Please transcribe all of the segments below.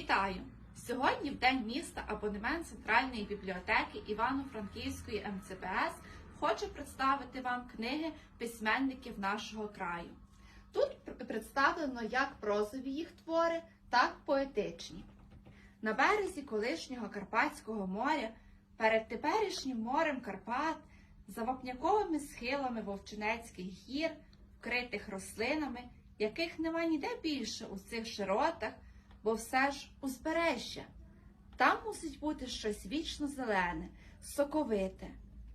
Вітаю! Сьогодні в День міста абонемент Центральної бібліотеки Івано-Франківської МЦПС хоче представити вам книги письменників нашого краю. Тут представлено як прозові їх твори, так поетичні. На березі колишнього Карпатського моря, перед теперішнім морем Карпат, за вапняковими схилами Вовчинецьких гір, вкритих рослинами, яких нема ніде більше у цих широтах, бо все ж узбережжя. Там мусить бути щось вічно зелене, соковите,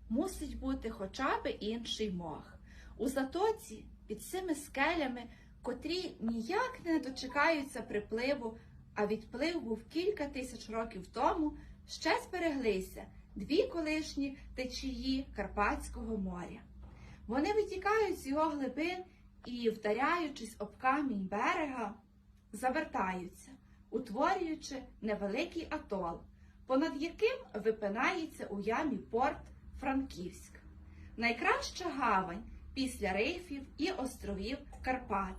мусить бути хоча б інший мох. У затоці під цими скелями, котрі ніяк не дочекаються припливу, а відплив був кілька тисяч років тому, ще збереглися дві колишні течії Карпатського моря. Вони витікають з його глибин і, вдаряючись об камінь берега, завертаються, утворюючи невеликий атол, понад яким випинається у ямі порт Франківськ. Найкраща гавань після рифів і островів Карпат.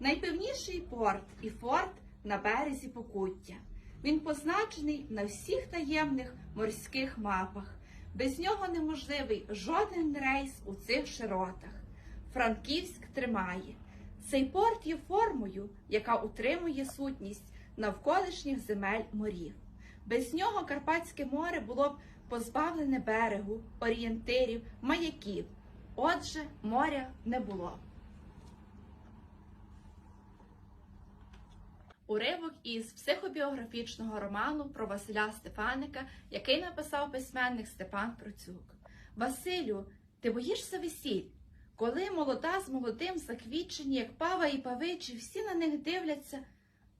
Найпевніший порт і форт на березі Покуття. Він позначений на всіх таємних морських мапах. Без нього неможливий жоден рейс у цих широтах. Франківськ тримає. Цей порт є формою, яка утримує сутність навколишніх земель морів. Без нього Карпатське море було б позбавлене берегу, орієнтирів, маяків. Отже, моря не було. Уривок із психобіографічного роману про Василя Стефаника, який написав письменник Степан Процюк. Василю, ти боїшся весіль? Коли молода з молодим заквітчені, як пава і павичі, всі на них дивляться.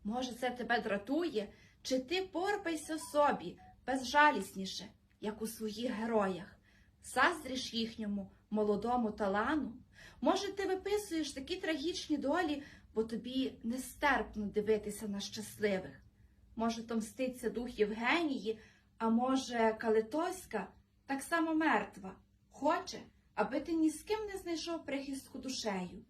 Може, це тебе дратує, чи ти порпайся собі безжалісніше, як у своїх героях, заздриш їхньому молодому талану? Може, ти виписуєш такі трагічні долі, бо тобі нестерпно дивитися на щасливих. Може, то мститься дух Євгенії, а може, Калитоська так само мертва, хоче, аби ти ні з ким не знайшов прихистку душею,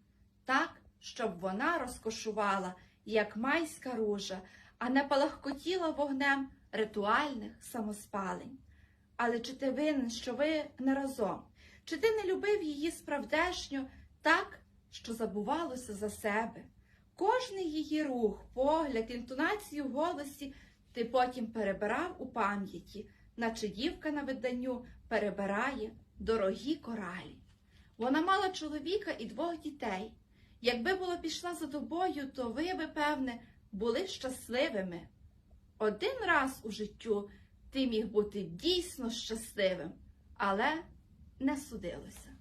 так, щоб вона розкошувала, як майська ружа, а не палахкотіла вогнем ритуальних самоспалень. Але чи ти винен, що ви не разом? Чи ти не любив її справдешньо так, що забувалося за себе? Кожний її рух, погляд, інтонацію в голосі ти потім перебирав у пам'яті, наче дівка на виданню перебирає дорогі коралі. Вона мала чоловіка і двох дітей. Якби була пішла за тобою, то ви би, певне, були щасливими. Один раз у життю ти міг бути дійсно щасливим, але не судилося.